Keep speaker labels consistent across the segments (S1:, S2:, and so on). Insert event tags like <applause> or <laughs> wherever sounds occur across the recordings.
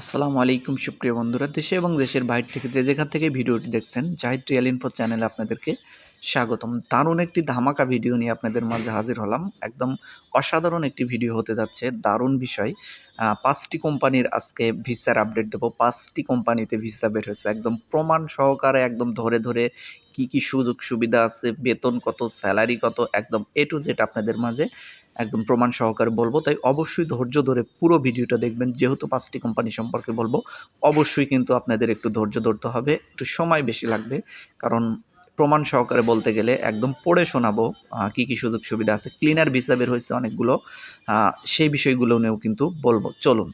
S1: আসসালামু আলাইকুম সুপ্রিয় বন্ধুরা, দেশে এবং দেশের বাইরে থেকে যে যেখান থেকে ভিডিওটি দেখছেন, জাহিদ রিয়াল ইনফো চ্যানেল আপনাদেরকে স্বাগতম। দারুণ একটি ধামাকা ভিডিও নিয়ে আপনাদের মাঝে হাজির হলাম। একদম অসাধারণ একটি ভিডিও হতে যাচ্ছে, দারুণ বিষয়। পাঁচটি কোম্পানির আজকে ভিসার আপডেট দেবো। পাঁচটি কোম্পানিতে ভিসা বের হয়েছে। একদম প্রমাণ সহকারে, একদম ধরে ধরে কি কি সুযোগ সুবিধা আছে, বেতন কত স্যালারি কত, একদম এ টু জেড আপনাদের মাঝে একদম প্রমাণ সহকারে বলব। তাই অবশ্যই ধৈর্য ধরে পুরো ভিডিওটা দেখবেন। যেহেতু পাঁচটি কোম্পানি সম্পর্কে বলব, অবশ্যই কিন্তু আপনাদের একটু ধৈর্য ধরতে হবে। একটু সময় বেশি লাগবে, কারণ প্রমাণ সহকারে বলতে গেলে একদম পড়ে শোনাবো কি কি সুযোগ সুবিধা আছে। ক্লিনার ভিসা বের হয়েছে অনেকগুলো সেই বিষয়গুলো নিয়েও কিন্তু বলব। চলুন।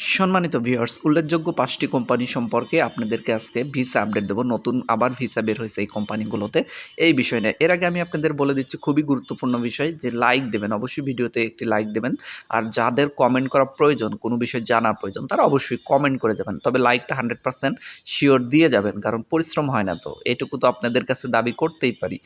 S1: সম্মানিত ভিউয়ার্স উল্লেখযোগ্য পাঁচটি কোম্পানি সম্পর্কে আপনাদেরকে আজকে ভিসা আপডেট দেবো। নতুন আবার ভিসা বের হয়েছে এই কোম্পানিগুলোতে এই বিষয় নিয়ে, এর আগে আমি আপনাদের বলে দিচ্ছি খুবই গুরুত্বপূর্ণ বিষয় যে লাইক দেবেন, অবশ্যই ভিডিওতে একটি লাইক দেবেন। আর যাদের কমেন্ট করা প্রয়োজন, কোনো বিষয় জানার প্রয়োজন, তারা অবশ্যই কমেন্ট করে যাবেন তবে লাইকটা হান্ড্রেড পার্সেন্ট শিওর দিয়ে যাবেন, কারণ পরিশ্রম হয় না তো। এটুকু তো আপনাদের কাছে দাবি করতেই পারি।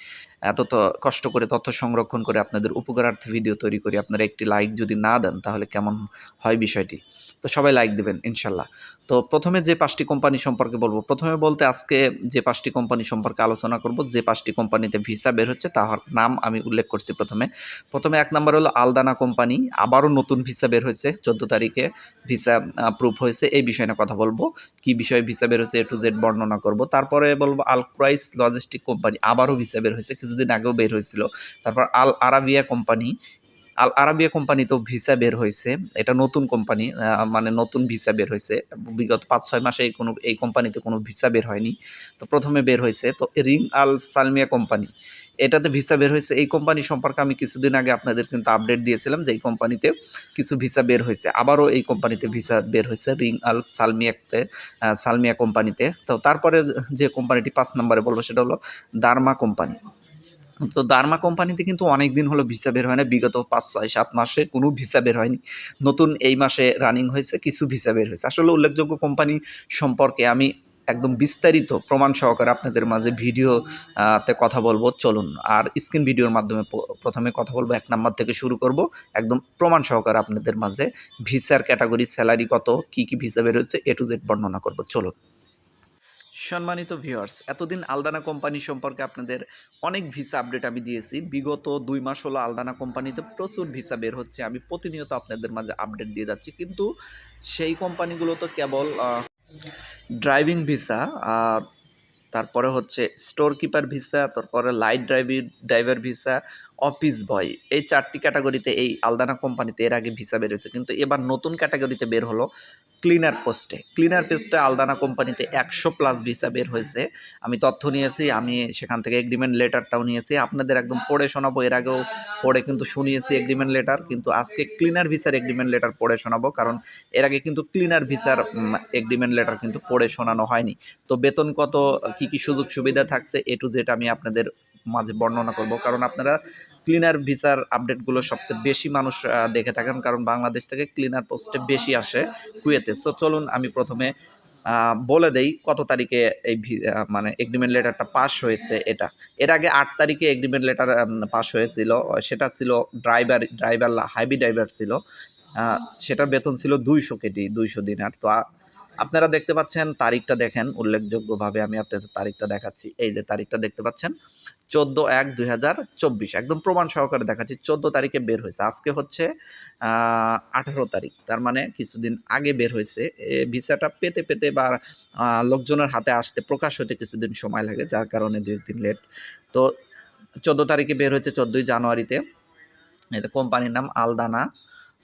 S1: এত তো কষ্ট করে তথ্য সংরক্ষণ করে আপনাদের উপকারার্থে ভিডিও তৈরি করি। আপনারা একটি লাইক যদি না দেন, তাহলে কেমন হয় বিষয়টি? তো সবাই লাইক দেবেন, ইনশাল্লাহ। তো প্রথমে যে পাঁচটি কোম্পানি সম্পর্কে বলব। প্রথমে বলতে আজকে যে পাঁচটি কোম্পানি সম্পর্কে আলোচনা করব, যে পাঁচটি কোম্পানিতে ভিসা বের হচ্ছে তার নাম আমি উল্লেখ করছি প্রথমে। প্রথমে এক নম্বর হলো আলদানা কোম্পানি আবারও নতুন ভিসা বের হয়েছে, চোদ্দ তারিখে ভিসা প্রুফ হয়েছে, এই বিষয়ে নিয়ে কথা বলব। কি বিষয়ে ভিসা বের হয়েছে এ টু জেড বর্ণনা করব। তারপরে বলব আলক্রাইস লজিস্টিক কোম্পানি আবারও ভিসা বের হয়েছে কিছুদিন আগেও বের হয়েছিল। তারপর Al Arabiya company, Al Arabiya কোম্পানিতেও visa বের হয়েছে। এটা নতুন কোম্পানি মানে নতুন ভিসা বের হয়েছে। বিগত পাঁচ ছয় মাসে কোনো, এই কোম্পানিতে কোনো ভিসা বের হয়নি। তো প্রথমে বের হয়েছে। তো রিং আল সালমিয়া কোম্পানি, এটাতে ভিসা বের হয়েছে। এই কোম্পানি সম্পর্কে আমি কিছুদিন আগে আপনাদের কিন্তু আপডেট দিয়েছিলাম যে এই কোম্পানিতে কিছু ভিসা বের হয়েছে। আবারও এই কোম্পানিতে ভিসা বের হয়েছে রিং আল সালমিয়াতে সালমিয়া কোম্পানিতে। তো তারপরে যে কোম্পানিটি পাঁচ নম্বরে বলব সেটা হলো দার্মা কোম্পানি। তো দার্মা কোম্পানিতে কিন্তু অনেক দিন হলো ভিসা বের হয় না। বিগত পাঁচ, ছয়, সাত মাসে কোনো ভিসা বের হয়নি। নতুন এই মাসে রানিং হয়েছে, কিছু ভিসা বের হয়েছে। আসলে উল্লেখযোগ্য কোম্পানি সম্পর্কে আমি একদম বিস্তারিত প্রমাণ সহকারে আপনাদের মাঝে ভিডিও তে কথা বলব। চলুন, আর স্ক্রিন ভিডিওর মাধ্যমে প্রথমে কথা বলব। এক নাম্বার থেকে শুরু করব। একদম প্রমাণ সহকারে আপনাদের মাঝে ভিসার ক্যাটাগরি স্যালারি কত, কি কি ভিসা বের হয়েছে এ টু জেড বর্ণনা করব। চলুন। সম্মানিত ভিউয়ার্স এতদিন আলদানা কোম্পানি সম্পর্কে আপনাদের অনেক ভিসা আপডেট আমি দিয়েছি। বিগত দুই মাস হলো আলদানা কোম্পানিতে প্রচুর ভিসা বের হচ্ছে। আমি প্রতিনিয়ত আপনাদের মাঝে আপডেট দিয়ে যাচ্ছি। কিন্তু সেই কোম্পানিগুলো তো কেবল ড্রাইভিং ভিসা তারপরে হচ্ছে স্টোর কিপার ভিসা তারপরে light driving driver visa office boy. এই চারটি ক্যাটাগরিতে এই আলদানা কোম্পানিতে এর আগে ভিসা বেরোছে কিন্তু এবার নতুন ক্যাটাগরিতে বের হলো ক্লিনার পোস্টে। ক্লিনার পোস্টে আলদানা কোম্পানিতে একশো প্লাস ভিসা বের হয়েছে। আমি তথ্য নিয়েছি, আমি সেখান থেকে এগ্রিমেন্ট লেটারটাও নিয়েছি। আপনাদের একদম পড়ে শোনাবো, এর আগেও পড়ে কিন্তু শুনিয়েছি এগ্রিমেন্ট লেটার কিন্তু আজকে ক্লিনার ভিসার এগ্রিমেন্ট লেটার পড়ে শোনাবো, কারণ এর আগে কিন্তু ক্লিনার ভিসার এগ্রিমেন্ট লেটার কিন্তু পড়ে শোনানো হয়নি। তো বেতন কত, কি কি সুযোগ সুবিধা থাকছে, এ টু জেড আমি আপনাদের মাঝে বর্ণনা করব। কারণ আপনারা ক্লিনার ভিসার আপডেটগুলো সবচেয়ে বেশি মানুষ দেখে থাকেন। কারণ বাংলাদেশ থেকে ক্লিনার পোস্টে বেশি আসে কুয়েতে। সো চলুন আমি প্রথমে বলে দেই কত তারিখে এই মানে এগ্রিমেন্ট লেটারটা পাস হয়েছে এটা। এর আগে আট তারিখে এগ্রিমেন্ট লেটার পাস হয়েছিল। সেটা ছিল ড্রাইভার ড্রাইভার হাইবি ড্রাইভার ছিল। সেটার বেতন ছিল দুইশো কেটি, দুইশো দিনার। তো আপনারা দেখতে পাচ্ছেন তারিখটা দেখেন, উল্লেখযোগ্যভাবে আমি আপনাদের তারিখটা দেখাচ্ছি। এই যে তারিখটা দেখতে পাচ্ছেন, চোদ্দ এক দুই হাজার একদম প্রমাণ সহকারে দেখাচ্ছি, চোদ্দ তারিখে বের হয়েছে। আজকে হচ্ছে আঠেরো তারিখ। তার মানে কিছুদিন আগে বের হয়েছে। ভিসাটা পেতে পেতে বা লোকজনের হাতে আসতে প্রকাশ হতে কিছুদিন সময় লাগে, যার কারণে দু একদিন লেট। তো চোদ্দ তারিখে বের হয়েছে, চোদ্দোই জানুয়ারিতে। এটা কোম্পানির নাম আলদানা।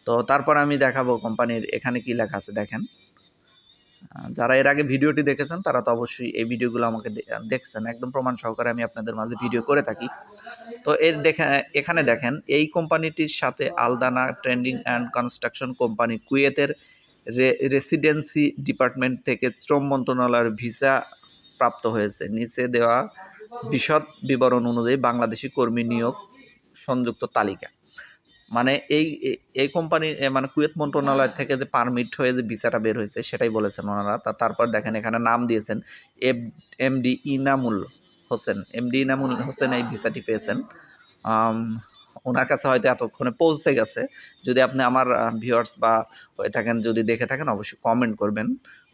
S1: তো তারপর আমি দেখাবো কোম্পানির এখানে কি লেখা আছে, দেখেন। যারা এর আগে ভিডিওটি দেখেছেন, তারা তো অবশ্যই এই ভিডিওগুলো আমাকে দেখছেন। একদম প্রমাণ সহকারে আমি আপনাদের মাঝে ভিডিও করে থাকি। তো এর দেখে, এখানে দেখেন, এই কোম্পানিটির সাথে Aldana trending and construction company কুয়েতের রেসিডেন্সি ডিপার্টমেন্ট থেকে শ্রম মন্ত্রণালয়ের ভিসা প্রাপ্ত হয়েছে। নিচে দেওয়া বিশদ বিবরণ অনুযায়ী বাংলাদেশি কর্মী নিয়োগ সংযুক্ত তালিকা। মানে এই এই কোম্পানি মানে কুয়েত মন্ত্রণালয় থেকে যে পারমিট হয়ে যে ভিসাটা বের হয়েছে, সেটাই বলেছেন ওনারা। তা তারপর দেখেন, এখানে নাম দিয়েছেন F MD Inamul Hossain. MD Inamul Hossain এই ভিসাটি পেয়েছেন। ওনার কাছে হয়তো এতক্ষণে পৌঁছে গেছে। যদি আপনি আমার ভিউয়ার্স বা হয়ে থাকেন, যদি দেখে থাকেন, অবশ্যই কমেন্ট করবেন।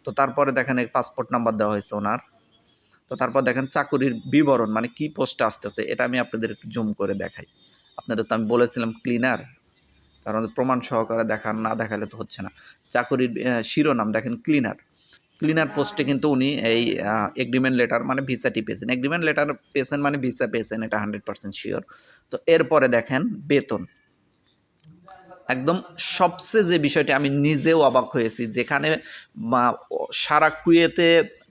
S1: তো তারপরে দেখেন, এই পাসপোর্ট নাম্বার দেওয়া হয়েছে ওনার। তো তারপর দেখেন, চাকুরির বিবরণ মানে কি পোস্টে আসতেছে, এটা আমি আপনাদের একটু জুম করে দেখাই। আপনাদের তো আমি বলেছিলাম ক্লিনার কারণ প্রমাণ সহকারে দেখান, না দেখালে তো হচ্ছে না। চাকুরির শিরোনাম দেখেন ক্লিনার ক্লিনার পোস্টে কিন্তু উনি এই এগ্রিমেন্ট লেটার মানে ভিসাটি পেয়েছেন। এগ্রিমেন্ট লেটার পেয়েছেন মানে ভিসা পেয়েছেন, এটা হান্ড্রেড পার্সেন্ট শিওর তো এরপরে দেখেন বেতন। একদম সবচেয়ে যে বিষয়টি আমি নিজেও অবাক হয়েছি, যেখানে সারা কুয়েতে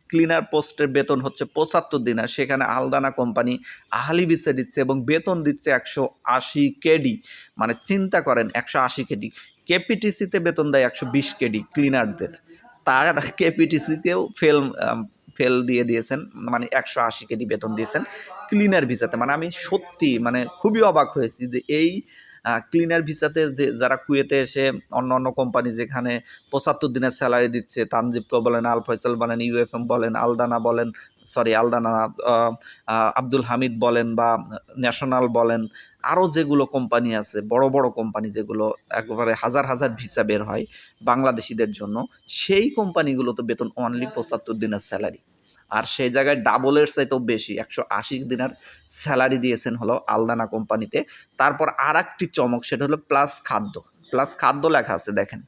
S1: ক্লিনার পোস্টের বেতন হচ্ছে পঁচাত্তর দিনার সেখানে আলদানা কোম্পানি আহালি ভিসা দিচ্ছে এবং বেতন দিচ্ছে একশো আশি কেডি। মানে চিন্তা করেন, একশো আশি কেডি। কেপিটিসিতে বেতন দেয় একশো বিশ কেডি ক্লিনারদের তার কেপিটিসিতেও ফেল ফেল দিয়ে দিয়েছেন মানে একশো আশি কেডি বেতন দিয়েছেন ক্লিনার ভিসাতে। মানে আমি সত্যি মানে খুবই অবাক হয়েছি যে এই ক্লিনার ভিসাতে যে, যারা কুয়েতে এসে অন্য অন্য কোম্পানি যেখানে পঁচাত্তর দিনের স্যালারি দিচ্ছে তানজিবকে বলেন, আল ফয়সাল বলেন ইউএফএম বলেন, আলদানা বলেন সরি আলদানা আব্দুল হামিদ বলেন বা ন্যাশনাল বলেন আরও যেগুলো কোম্পানি আছে, বড় বড় কোম্পানি যেগুলো একবারে হাজার হাজার ভিসা বের হয় বাংলাদেশিদের জন্য, সেই কোম্পানিগুলোতে বেতন অনলি পঁচাত্তর দিনের স্যালারি আর সেই জায়গায় ডাবলের চাইতেও বেশি। একশো আশি দিনের স্যালারি দিয়েছেন হলো আলদানা কোম্পানিতে। তারপর আর একটি চমক, সেটা হলো প্লাস খাদ্য। প্লাস খাদ্য লেখা আছে, দেখেন।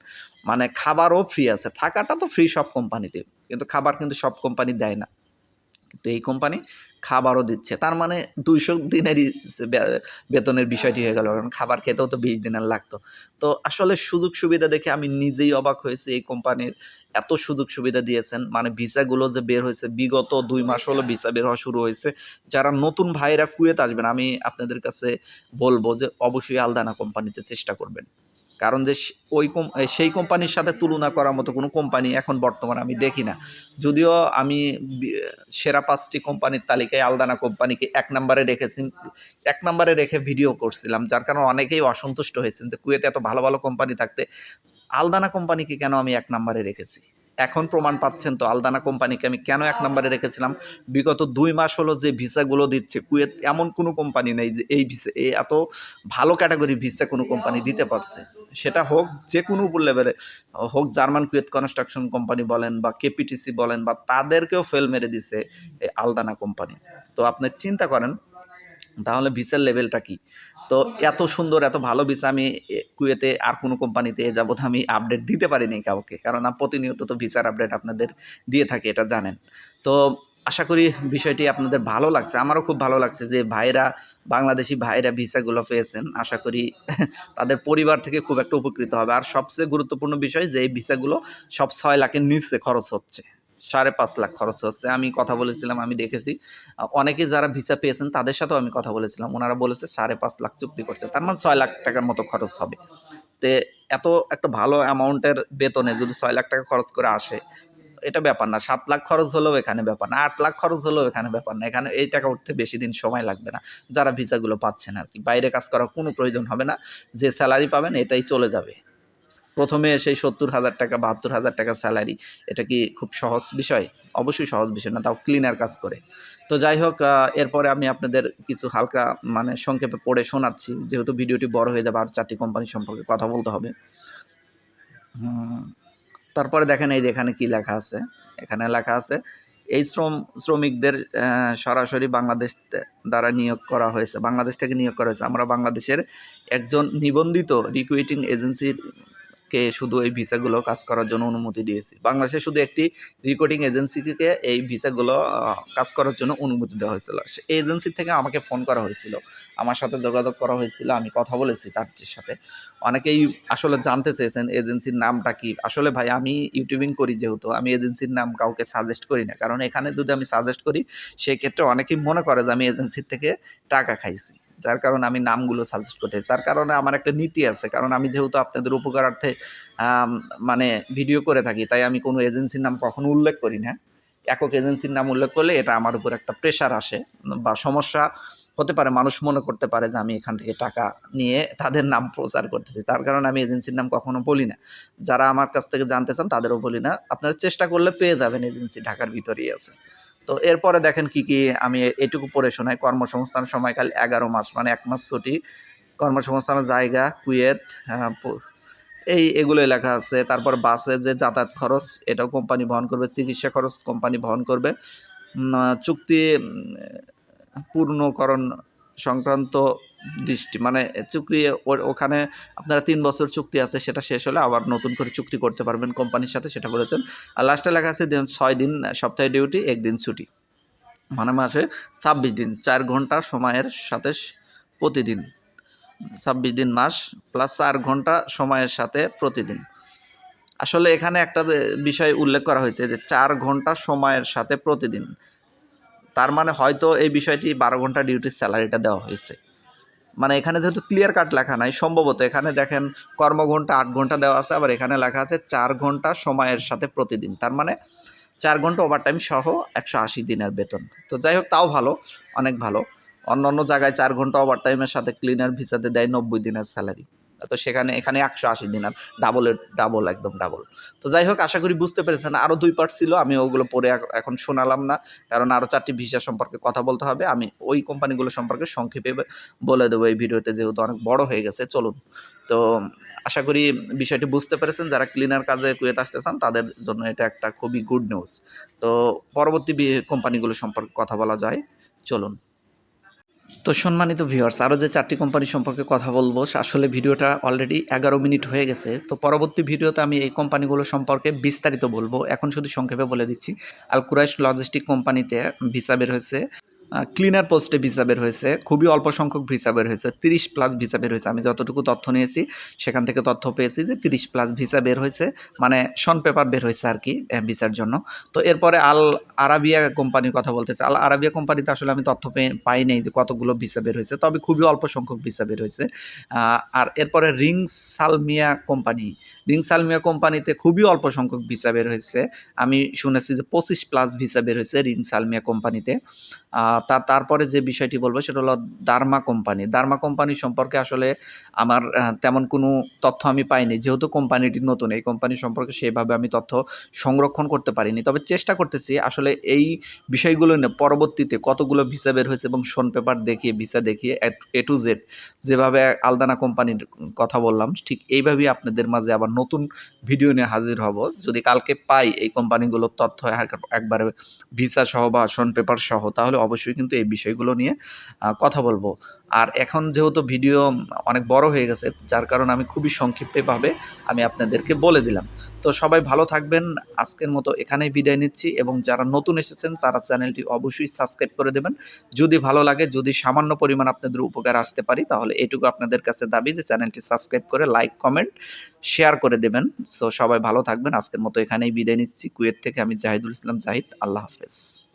S1: মানে খাবারও ফ্রি আছে। থাকাটা তো ফ্রি সব কোম্পানিতে, কিন্তু খাবার কিন্তু সব কোম্পানি দেয় না। কিন্তু এই কোম্পানি খাবারও দিচ্ছে। তার মানে দুইশো দিনেরই বেতনের বিষয়টি হয়ে গেল। কারণ খাবার খেতেও তো বিশ দিনের লাগতো। তো আসলে সুযোগ সুবিধা দেখে আমি নিজেই অবাক হয়েছি এই কোম্পানির এত সুযোগ সুবিধা দিয়েছেন। মানে ভিসাগুলো যে বের হয়েছে, বিগত দুই মাস হলো ভিসা বের হওয়া শুরু হয়েছে। যারা নতুন ভাইরা কুয়েত আসবেন, আমি আপনাদের কাছে বলব যে অবশ্যই আলদানা কোম্পানিতে চেষ্টা করবেন। কারণ যে ওই সেই কোম্পানির সাথে তুলনা করার মতো কোনো কোম্পানি এখন বর্তমানে আমি দেখি না। যদিও আমি সেরা পাঁচটি কোম্পানির তালিকায় আলদানা কোম্পানিকে এক নম্বরে রেখেছি, এক নম্বরে রেখে ভিডিও করছিলাম, যার কারণে অনেকেই অসন্তুষ্ট হয়েছেন যে কুয়েতে এত ভালো ভালো কোম্পানি থাকতে, আলদানা কোম্পানিকে কেন আমি এক নম্বরে রেখেছি? এখন প্রমাণ পাচ্ছেন তো, আলদানা কোম্পানিকে আমি কেন এক নম্বরে রেখেছিলাম? বিগত দুই মাস হলো যে ভিসাগুলো দিচ্ছে, কুয়েত এমন কোনো কোম্পানি নেই যে এই ভিসা এই এত ভালো ক্যাটাগরি ভিসা কোনো কোম্পানি দিতে পারছে। সেটা হোক যে কোনো লেভেলে, হোক জার্মান কুয়েত কনস্ট্রাকশন কোম্পানি বলেন বা কেপিটিসি বলেন বা তাদেরকেও ফেল মেরে দিছে এই আলদানা কোম্পানি। তো আপনি চিন্তা করেন, তাহলে ভিসার লেভেলটা কি? তো এত সুন্দর, এত ভালো ভিসা আমি কুয়েতে আর কোনো কোম্পানিতে এ যাবৎ আমি আপডেট দিতে পারিনি কাউকে। কারণ প্রতিনিয়ত তো ভিসার আপডেট আপনাদের দিয়ে থাকি, এটা জানেন। তো আশা করি বিষয়টি আপনাদের ভালো লাগছে। আমারও খুব ভালো লাগছে যে ভাইরা, বাংলাদেশি ভাইরা ভিসাগুলো পেয়েছেন। আশা করি <laughs> তাদের পরিবার থেকে খুব একটা উপকৃত হবে। আর সবচেয়ে গুরুত্বপূর্ণ বিষয় যে এই ভিসাগুলো সব ছয় লাখের নিচে খরচ হচ্ছে। সাড়ে পাঁচ লাখ খরচ হচ্ছে। আমি কথা বলেছিলাম, আমি দেখেছি। অনেকে যারা ভিসা পেয়েছেন, তাদের সাথেও আমি কথা বলেছিলাম। ওনারা বলেছে সাড়ে পাঁচ লাখ চুক্তি করছে। তার মানে ছয় লাখ টাকার মতো খরচ হবে। তে এত একটা ভালো অ্যামাউন্টের বেতনে যদি ছয় লাখ টাকা খরচ করে আসে, এটা ব্যাপার না। সাত লাখ খরচ হলেও এখানে ব্যাপার না। আট লাখ খরচ হলেও এখানে ব্যাপার না। এখানে এই টাকা উঠতে বেশি দিন সময় লাগবে না। যারা ভিসাগুলো পাচ্ছেন আর কি। বাইরে কাজ করার কোনো প্রয়োজন হবে না। যে স্যালারি পাবেন, এটাই চলে যাবে। প্রথমে সেই সত্তর হাজার টাকা, বাহাত্তর হাজার টাকা স্যালারি এটা কি খুব সহজ বিষয়? অবশ্যই সহজ বিষয় না, তাও ক্লিনার কাজ করে। তো যাই হোক এরপরে আমি আপনাদের কিছু হালকা মানে সংক্ষেপে পড়ে শোনাচ্ছি, যেহেতু ভিডিওটি বড় হয়ে যাবে, আর চারটি কোম্পানি সম্পর্কে কথা বলতে হবে। তারপরে দেখেন এই এখানে কি লেখা আছে? এখানে লেখা আছে, এই শ্রম, শ্রমিকদের সরাসরি বাংলাদেশ দ্বারা নিয়োগ করা হয়েছে, বাংলাদেশ থেকে নিয়োগ করা হয়েছে। আমরা বাংলাদেশের একজন নিবন্ধিত রিক্রুইটিং এজেন্সির কে শুধু এই ভিসাগুলো কাজ করার জন্য অনুমতি দিয়েছি। বাংলাদেশে শুধু একটি রিক্রুটিং এজেন্সিকে এই ভিসাগুলো কাজ করার জন্য অনুমতি দেওয়া হয়েছিল। সে এজেন্সি থেকে আমাকে ফোন করা হয়েছিল। আমার সাথে যোগাযোগ করা হয়েছিল, আমি কথা বলেছি তার সাথে। অনেকেই আসলে জানতে চেয়েছেন এজেন্সির নামটা কি। আসলে ভাই, আমি ইউটিউবিং করি যেহেতু, আমি এজেন্সির নাম কাউকে সাজেস্ট করি না। কারণ এখানে যদি আমি সাজেস্ট করি, সেক্ষেত্রে অনেকেই মনে করে যে আমি এজেন্সির থেকে টাকা খাইছি। যার কারণে আমি নামগুলো সাজেস্ট করতে যার কারণে আমার একটা নীতি আছে, কারণ আমি যেহেতু আপনাদের উপকারার্থে মানে ভিডিও করে থাকি, তাই আমি কোনো এজেন্সির নাম কখনো উল্লেখ করি না। একক এজেন্সির নাম উল্লেখ করলে এটা আমার উপর একটা প্রেশার আসে বা সমস্যা হতে পারে, মানুষ মনে করতে পারে যে আমি এখান থেকে টাকা নিয়ে তাদের নাম প্রচার করতেছি। তার কারণে আমি এজেন্সির নাম কখনো বলি না। যারা আমার কাছ থেকে জানতে চান তাদেরও বলি না। আপনারা চেষ্টা করলে পেয়ে যাবেন এজেন্সি ঢাকার ভিতরেই আছে। তো এরপরে দেখেন কি কি আমি এটুকু পড়ে শোনাই। কর্মসংস্থান সময়কাল এগারো মাস মানে এক মাস ছুটি। কর্মসংস্থানের জায়গা, কুয়েত এই এগুলো লেখা আছে। তারপর বাসে যে যাতায়াত খরচ, এটাও কোম্পানি বহন করবে। চিকিৎসা খরচ কোম্পানি বহন করবে। চুক্তি পূর্ণকরণ সংক্রান্ত দৃষ্টি মানে চুক্তি ওখানে আপনারা তিন বছর চুক্তি আছে, সেটা শেষ হলে আবার নতুন করে চুক্তি করতে পারবেন কোম্পানির সাথে, সেটা বলেছেন আর লাস্টে লেখা আছে ছয় দিন, সপ্তাহে ডিউটি, একদিন ছুটি। মানে মাসে ছাব্বিশ দিন, চার ঘণ্টা সময়ের সাথে প্রতিদিন। ছাব্বিশ দিন মাস, প্লাস চার ঘণ্টা সময়ের সাথে প্রতিদিন। আসলে এখানে একটা বিষয় উল্লেখ করা হয়েছে যে চার ঘণ্টা সময়ের সাথে প্রতিদিন। তার মানে হয়তো এই বিষয়টি বারো ঘণ্টা ডিউটির স্যালারিটা দেওয়া হয়েছে। মানে এখানে যেহেতু ক্লিয়ার কাট লেখা নাই, সম্ভবত এখানে দেখেন কর্মঘন্টা আট ঘণ্টা দেওয়া আছে, আবার এখানে লেখা আছে চার ঘণ্টা সময়ের সাথে প্রতিদিন। তার মানে চার ঘণ্টা ওভারটাইম সহ একশো আশি দিনের বেতন। তো যাই হোক, তাও ভালো, অনেক ভালো। অন্য অন্য জায়গায় চার ঘণ্টা ওভারটাইমের সাথে ক্লিনার ভিসাতে দেয় নব্বই দিনের স্যালারি। তো সেখানে, এখানে একশো আশি দিনের ডাবলের ডাবল একদম ডাবল তো যাই হোক, আশা করি বুঝতে পেরেছেন। আরও দুই পার্ট ছিল, আমি ওগুলো পরে এখন শোনালাম না। কারণ আরও চারটি ভিসা সম্পর্কে কথা বলতে হবে। আমি ওই কোম্পানিগুলো সম্পর্কে সংক্ষেপে বলে দেবো এই ভিডিওতে, যেহেতু অনেক বড় হয়ে গেছে। চলুন। তো আশা করি বিষয়টি বুঝতে পেরেছেন। যারা ক্লিনার কাজে কুয়েত আসতে চান, তাদের জন্য এটা একটা খুবই গুড নিউজ তো পরবর্তী কোম্পানিগুলো সম্পর্কে কথা বলা যায়। চলুন। তো সম্মানিত ভিউয়ার্স আরও যে চারটি কোম্পানি সম্পর্কে কথা বলব আসলে ভিডিওটা অলরেডি এগারো মিনিট হয়ে গেছে। তো পরবর্তী ভিডিওতে আমি এই কোম্পানিগুলো সম্পর্কে বিস্তারিত বলব। এখন শুধু সংক্ষেপে বলে দিচ্ছি, আল কুরাইশ লজিস্টিক কোম্পানিতে ভিসা বের হয়েছে। ক্লিনার পোস্টে ভিসা বের হয়েছে, খুবই অল্প সংখ্যক ভিসা বের হয়েছে, তিরিশ প্লাস ভিসা বের হয়েছে। আমি যতটুকু তথ্য নিয়েছি, সেখান থেকে তথ্য পেয়েছি যে তিরিশ প্লাস ভিসা বের হয়েছে মানে শন পেপার বের হয়েছে আর কি ভিসার জন্য। তো এরপরে আল আরাবিয়া কোম্পানির কথা বলতেছে। আল আরাবিয়া কোম্পানিতে আসলে আমি তথ্য পেয়ে পাই নাই যে কতগুলো ভিসা বের হয়েছে, তবে খুবই অল্প সংখ্যক ভিসা বের হয়েছে। আর এরপরে ring Salmiya company ring Salmiya কোম্পানিতে খুবই অল্প সংখ্যক ভিসা বের হয়েছে। আমি শুনেছি যে পঁচিশ প্লাস ভিসা বের হয়েছে রিং সালমিয়া কোম্পানিতে তা, তারপরে যে বিষয়টি বলব সেটা হলো দার্মা কোম্পানি দার্মা কোম্পানি সম্পর্কে আসলে আমার তেমন কোনো তথ্য আমি পাইনি। যেহেতু কোম্পানিটি নতুন, এই কোম্পানি সম্পর্কে সেভাবে আমি তথ্য সংরক্ষণ করতে পারিনি। তবে চেষ্টা করতেছি আসলে এই বিষয়গুলো নিয়ে পরবর্তীতে কতগুলো ভিসা বের হয়েছে এবং শোন পেপার দেখিয়ে, ভিসা দেখিয়ে এ টু জেড যেভাবে আলদানা কোম্পানির কথা বললাম, ঠিক এইভাবেই আপনাদের মাঝে আবার নতুন ভিডিও নিয়ে হাজির হব। যদি কালকে পাই এই কোম্পানিগুলোর তথ্য একবারে ভিসা সহ বা শোন পেপার সহ, তাহলে অবশ্যই কিন্তু এই বিষয়গুলো নিয়ে কথা বলব। আর এখন যেহেতু ভিডিও অনেক বড় হয়ে গেছে, যার কারণে আমি খুবই সংক্ষিপ্তভাবে আমি আপনাদেরকে বলে দিলাম। তো সবাই ভালো থাকবেন, আজকের মতো এখানেই বিদায় নিচ্ছি এবং যারা নতুন এসেছেন, তারা চ্যানেলটি অবশ্যই সাবস্ক্রাইব করে দেবেন। যদি ভালো লাগে, যদি সামান্য পরিমাণ আপনাদের উপকার আসতে পারি, তাহলে এটুকু আপনাদের কাছে দাবি যে চ্যানেলটি সাবস্ক্রাইব করে লাইক, কমেন্ট, শেয়ার করে দেবেন। সো সবাই ভালো থাকবেন, আজকের মতো এখানেই বিদায় নিচ্ছি। কুয়েত থেকে আমি জাহিদুল ইসলাম জাহিদ, আল্লাহ হাফেজ।